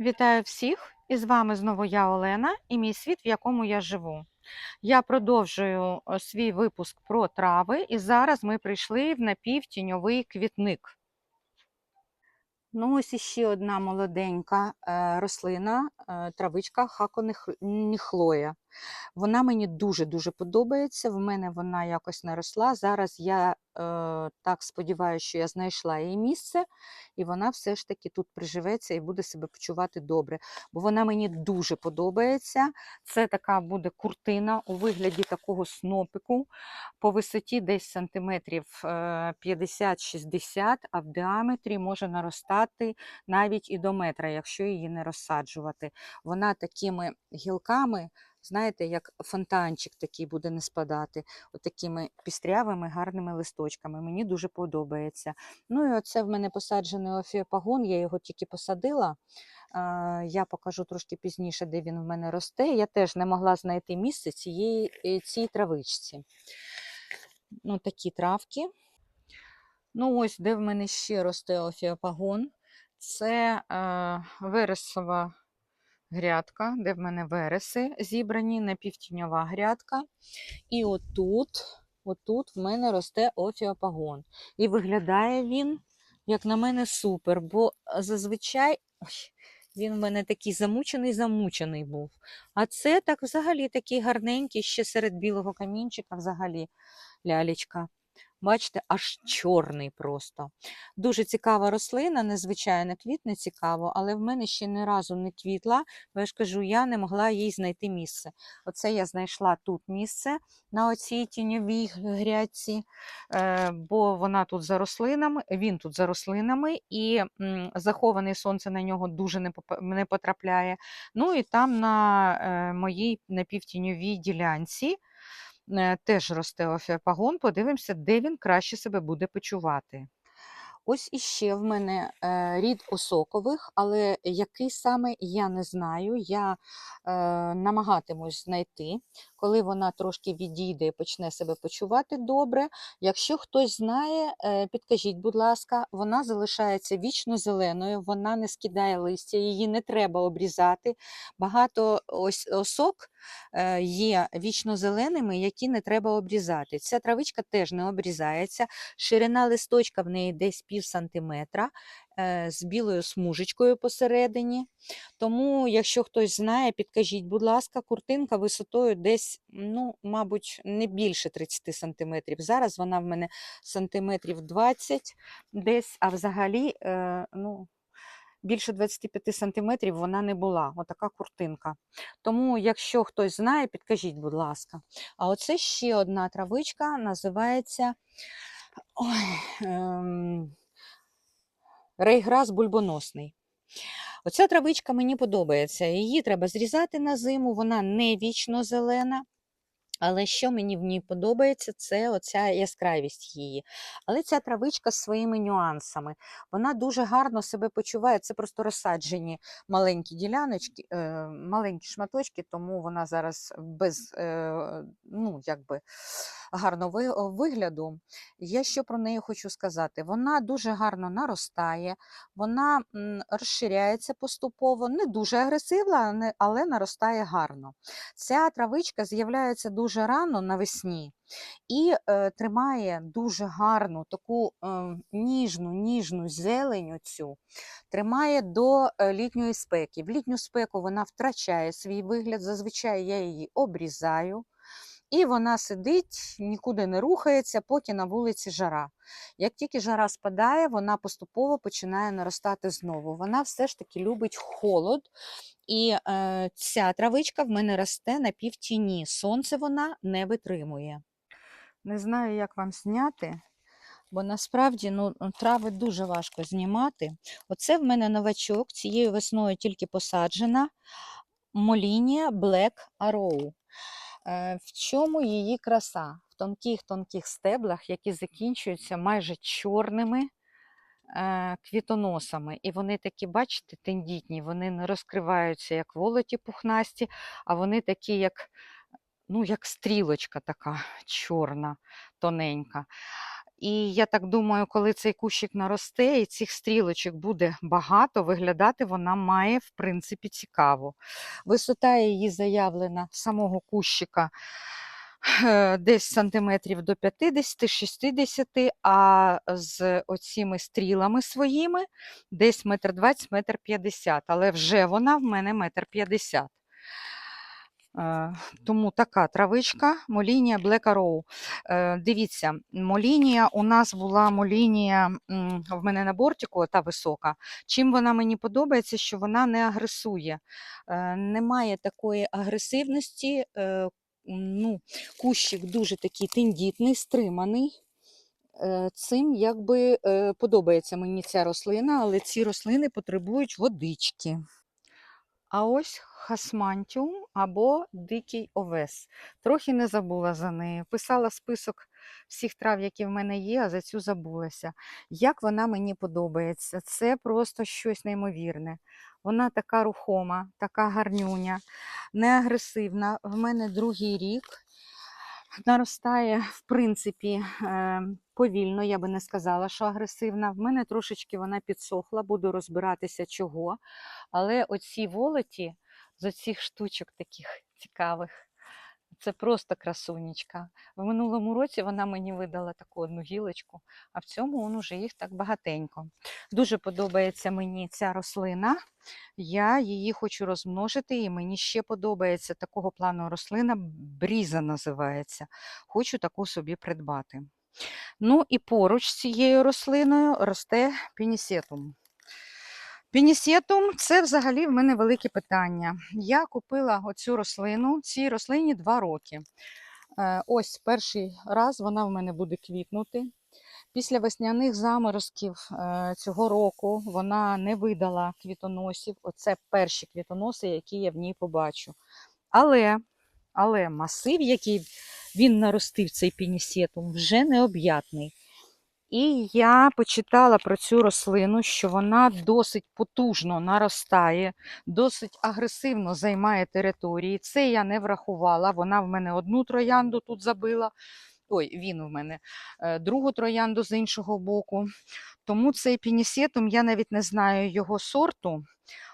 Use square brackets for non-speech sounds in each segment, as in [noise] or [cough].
Вітаю всіх! І з вами знову я Олена і мій світ, в якому я живу. Я продовжую е, свій випуск про трави, і зараз ми прийшли в напівтіньовий квітник. Ну, ось іще одна молоденька е, рослина, е, травичка хаконіхлоя. Вона мені дуже-дуже подобається. В мене вона якось не росла. Зараз я е, так сподіваюся, що я знайшла її місце, і вона все ж таки тут приживеться і буде себе почувати добре. Бо вона мені дуже подобається. Це така буде куртина у вигляді такого снопику по висоті десь сантиметрів е, 50-60, а в діаметрі може наростати навіть і до метра, якщо її не розсаджувати. Вона такими гілками знаєте, як фонтанчик такий буде не спадати, отакими пістрявими гарними листочками. Мені дуже подобається. Ну і оце в мене посаджений офіопагон, я його тільки посадила. Я покажу трошки пізніше, де він в мене росте. Я теж не могла знайти місце цієї, е, цій травичці. Ну, такі травки. Ну, ось де в мене ще росте офіопагон. Це е, вересова грядка, де в мене вереси зібрані, напівтіньова грядка. І отут, отут в мене росте офіопагон. І виглядає він, як на мене, супер, бо зазвичай він в мене такий замучений-замучений був. А це так взагалі такий гарненький, ще серед білого камінчика взагалі лялечка. Бачите, аж чорний просто. Дуже цікава рослина, незвичайно квітне цікаво, але в мене ще ні разу не квітла, бо я ж кажу, я не могла їй знайти місце. Оце я знайшла тут місце на оцій тіньовій грядці, е, бо вона тут за рослинами, він тут за рослинами, і м, захований сонце на нього дуже не, потрапляє. Ну і там на е, моїй напівтіньовій ділянці теж росте офіопагон. Подивимося, де він краще себе буде почувати. Ось іще в мене е, рід осокових, але який саме я не знаю. Я е, намагатимусь знайти, коли вона трошки відійде і почне себе почувати добре. Якщо хтось знає, е, підкажіть, будь ласка, вона залишається вічно зеленою, вона не скидає листя, її не треба обрізати. Багато ось осок е, є вічно зеленими, які не треба обрізати. Ця травичка теж не обрізається. Ширина листочка в неї десь пів сантиметра е, з білою смужечкою посередині. Тому, якщо хтось знає, підкажіть, будь ласка, куртинка висотою десь, ну, мабуть, не більше 30 сантиметрів. Зараз вона в мене сантиметрів 20 десь, а взагалі, е, ну, більше 25 сантиметрів вона не була. Отака куртинка. Тому, якщо хтось знає, підкажіть, будь ласка. А оце ще одна травичка, називається ой, ем, рейграс бульбоносний. Оця травичка мені подобається. Її треба зрізати на зиму, вона не вічно зелена. Але що мені в ній подобається, це оця яскравість її. Але ця травичка з своїми нюансами. Вона дуже гарно себе почуває. Це просто розсаджені маленькі діляночки, е, маленькі шматочки, тому вона зараз без е, ну, якби, гарного вигляду. Я що про неї хочу сказати? Вона дуже гарно наростає, вона розширяється поступово, не дуже агресивна, але наростає гарно. Ця травичка з'являється дуже рано навесні і е, тримає дуже гарну таку е, ніжну, ніжну зелень цю, тримає до е, літньої спеки. В літню спеку вона втрачає свій вигляд, зазвичай я її обрізаю. І вона сидить, нікуди не рухається, поки на вулиці жара. Як тільки жара спадає, вона поступово починає наростати знову. Вона все ж таки любить холод, і е, ця травичка в мене росте на півтіні. Сонце вона не витримує. Не знаю, як вам зняти, бо насправді ну, трави дуже важко знімати. Оце в мене новачок, цією весною тільки посаджена. Молінія Black Arrow. Е, В чому її краса? В тонких-тонких стеблах, які закінчуються майже чорними е, квітоносами. І вони такі, бачите, тендітні, вони не розкриваються, як волоті пухнасті, а вони такі, як, ну, як стрілочка така чорна, тоненька. І я так думаю, коли цей кущик наросте і цих стрілочок буде багато, виглядати вона має, в принципі, цікаво. Висота її заявлена самого кущика е, десь сантиметрів до 50-60, а з оціми стрілами своїми десь метр 20, метр 50, але вже вона в мене метр 50. Е, Тому така травичка, молінія Black Arrow. Е, Дивіться, молінія у нас була молінія в мене на бортику, та висока. Чим вона мені подобається, що вона не агресує. Е, Немає такої агресивності. Ну, кущик дуже такий тендітний, стриманий. Цим якби подобається мені ця рослина, але ці рослини потребують водички. А ось хасмантіум або дикий овес. Трохи не забула за нею. Писала список всіх трав, які в мене є, а за цю забулася. Як вона мені подобається, це просто щось неймовірне. Вона така рухома, така гарнюня, не агресивна. В мене другий рік. Наростає, в принципі, е, повільно, я би не сказала, що агресивна. В мене трошечки вона підсохла, буду розбиратися чого. Але оці волоті з оцих штучок таких цікавих, це просто красунечка. В минулому році вона мені видала таку одну гілочку, а в цьому он уже їх так багатенько. Дуже подобається мені ця рослина. Я її хочу розмножити, і мені ще подобається такого плану рослина, бріза називається. Хочу таку собі придбати. Ну і поруч з цією рослиною росте пінісетум. Пінісетум це взагалі в мене велике питання. Я купила оцю рослину, цій рослині 2 роки. Е, Ось перший раз вона в мене буде квітнути. Після весняних заморозків е, цього року вона не видала квітоносів. Оце перші квітоноси, які я в ній побачу. Але, але масив, який він наростив цей пінісетум, вже необ'ятний. І я почитала про цю рослину, що вона досить потужно наростає, досить агресивно займає території. Це я не врахувала. Вона в мене одну троянду тут забила. Ой, він у мене е, другу троянду з іншого боку. Тому цей пінісетум, я навіть не знаю його сорту,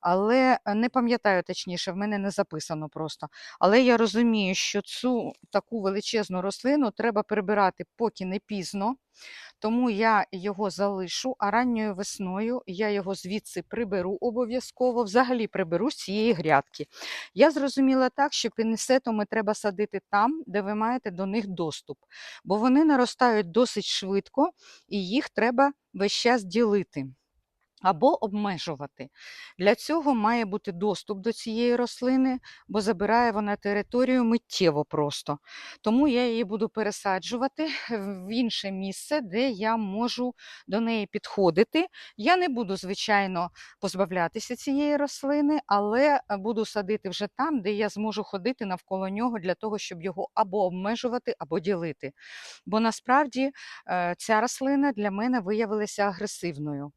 але е, не пам'ятаю точніше, в мене не записано просто. Але я розумію, що цю таку величезну рослину треба прибирати поки не пізно. Тому я його залишу, а ранньою весною я його звідси приберу обов'язково, взагалі приберу з цієї грядки. Я зрозуміла так, що пінесетоми треба садити там, де ви маєте до них доступ, бо вони наростають досить швидко і їх треба весь час ділити. Або обмежувати. Для цього має бути доступ до цієї рослини, бо забирає вона територію миттєво просто. Тому я її буду пересаджувати [laughs] в інше місце, де я можу до неї підходити. Я не буду, звичайно, позбавлятися цієї рослини, але буду садити вже там, де я зможу ходити навколо нього для того, щоб його або обмежувати, або ділити. Бо насправді е, ця рослина для мене виявилася агресивною.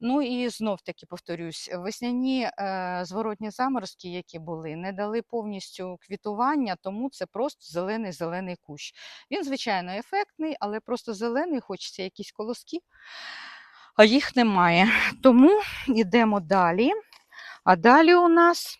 Ну і знов таки повторюсь, весняні е, зворотні заморозки, які були, не дали повністю квітування, тому це просто зелений-зелений кущ. Він, звичайно, ефектний, але просто зелений, хочеться якісь колоски, а їх немає. Тому йдемо далі. А далі у нас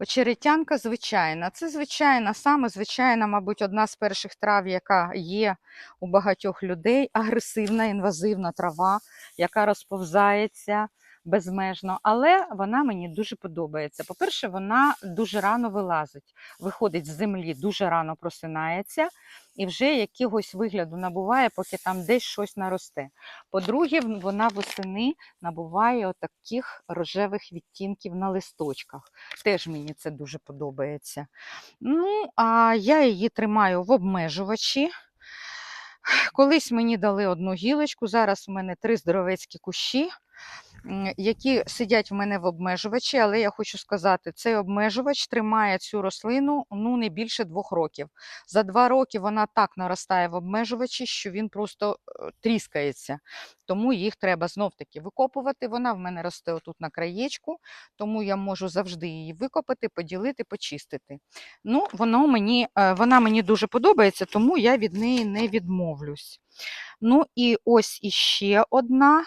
очеретянка звичайна. Це звичайна, саме звичайна, мабуть, одна з перших трав, яка є у багатьох людей. Агресивна, інвазивна трава, яка розповзається безмежно. Але вона мені дуже подобається. По-перше, вона дуже рано вилазить, виходить з землі, дуже рано просинається і вже якогось вигляду набуває, поки там десь щось наросте. По-друге, вона восени набуває отаких рожевих відтінків на листочках. Теж мені це дуже подобається. Ну, а я її тримаю в обмежувачі. Колись мені дали одну гілочку, зараз у мене три здоровецькі кущі. Які сидять в мене в обмежувачі, але я хочу сказати, цей обмежувач тримає цю рослину ну не більше двох років. За два роки вона так наростає в обмежувачі, що він просто е, тріскається. Тому їх треба знов-таки викопувати. Вона в мене росте отут на краєчку, тому я можу завжди її викопати, поділити, почистити. Ну, воно мені, е, вона мені дуже подобається, тому я від неї не відмовлюсь. Ну і ось іще одна.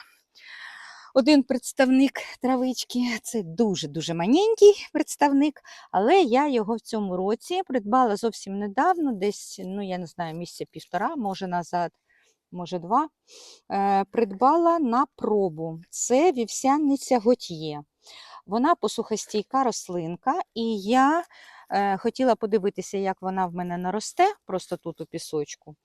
Один представник травички, це дуже-дуже маленький представник, але я його в цьому році придбала зовсім недавно, десь, ну я не знаю, місяця півтора, може назад, може два. Е, придбала на пробу. Це вівсяниця готьє. Вона посухостійка рослинка, і я хотіла подивитися, як вона в мене наросте, просто тут у пісочку.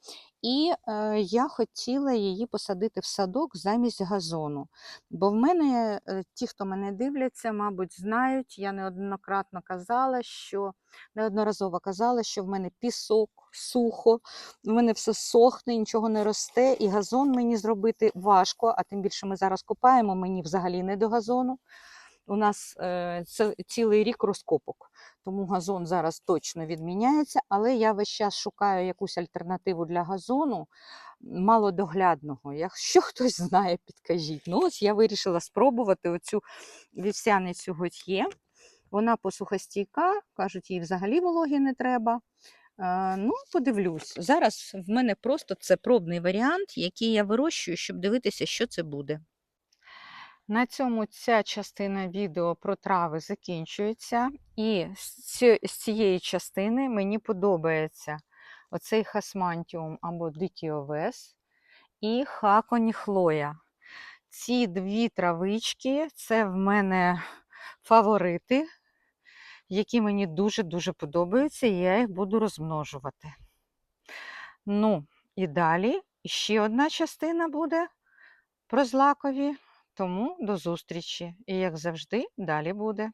І е, я хотіла її посадити в садок замість газону. Бо в мене, е, ті, хто мене дивляться, мабуть, знають, я неоднократно казала, що неодноразово казала, що в мене пісок, сухо, в мене все сохне, нічого не росте, і газон мені зробити важко, а тим більше ми зараз копаємо, мені взагалі не до газону. У нас це цілий рік розкопок, тому газон зараз точно відміняється, але я весь час шукаю якусь альтернативу для газону малодоглядного. Якщо [laughs] хтось знає, підкажіть. Ну, ось я вирішила спробувати оцю вівсяницю готьє. Вона посухостійка, кажуть, їй взагалі вологі не треба. Е, ну, подивлюсь. Зараз в мене просто це пробний варіант, який я вирощую, щоб дивитися, що це буде. На цьому ця частина відео про трави закінчується. І з цієї частини мені подобається оцей хасмантіум або дикий овес і хаконіхлоя. Ці дві травички це в мене фаворити, які мені дуже-дуже подобаються, і я їх буду розмножувати. Ну, і далі ще одна частина буде про злакові. Тому до зустрічі. І як завжди, далі буде.